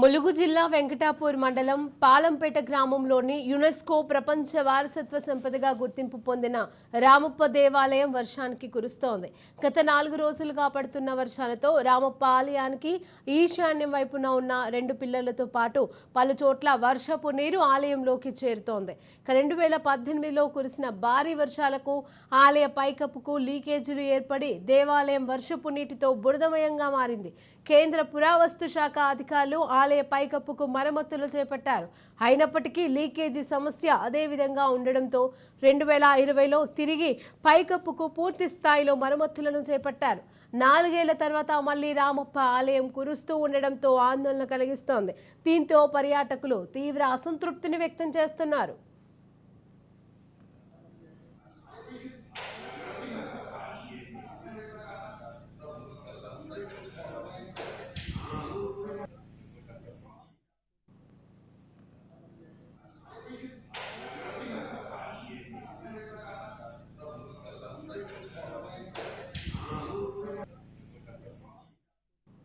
ములుగు జిల్లా వెంకటాపూర్ మండలం పాలంపేట గ్రామంలోని యునెస్కో ప్రపంచ వారసత్వ సంపదగా గుర్తింపు పొందిన రామప్ప దేవాలయం వర్షానికి కురుస్తోంది. గత నాలుగు రోజులుగా పడుతున్న వర్షాలతో రామప్ప ఆలయానికి ఈశాన్యం వైపున ఉన్న రెండు పిల్లలతో పాటు పలు చోట్ల వర్షపు నీరు ఆలయంలోకి చేరుతోంది. రెండు వేల పద్దెనిమిదిలో కురిసిన భారీ వర్షాలకు ఆలయ పైకప్పుకు లీకేజీలు ఏర్పడి దేవాలయం వర్షపు నీటితో బురదమయంగా మారింది. కేంద్ర పురావస్తు శాఖ అధికారులు ఆలయ పైకప్పుకు మరమ్మతులు చేపట్టారు. అయినప్పటికీ లీకేజీ సమస్య అదే విధంగా ఉండడంతో రెండు వేల ఇరవైలో తిరిగి పైకప్పుకు పూర్తి స్థాయిలో మరమ్మతులను చేపట్టారు. నాలుగేళ్ళ తర్వాత మళ్ళీ రామప్ప ఆలయం కురుస్తూ ఉండడంతో ఆందోళన కలిగిస్తోంది. దీంతో పర్యాటకులు తీవ్ర అసంతృప్తిని వ్యక్తం చేస్తున్నారు.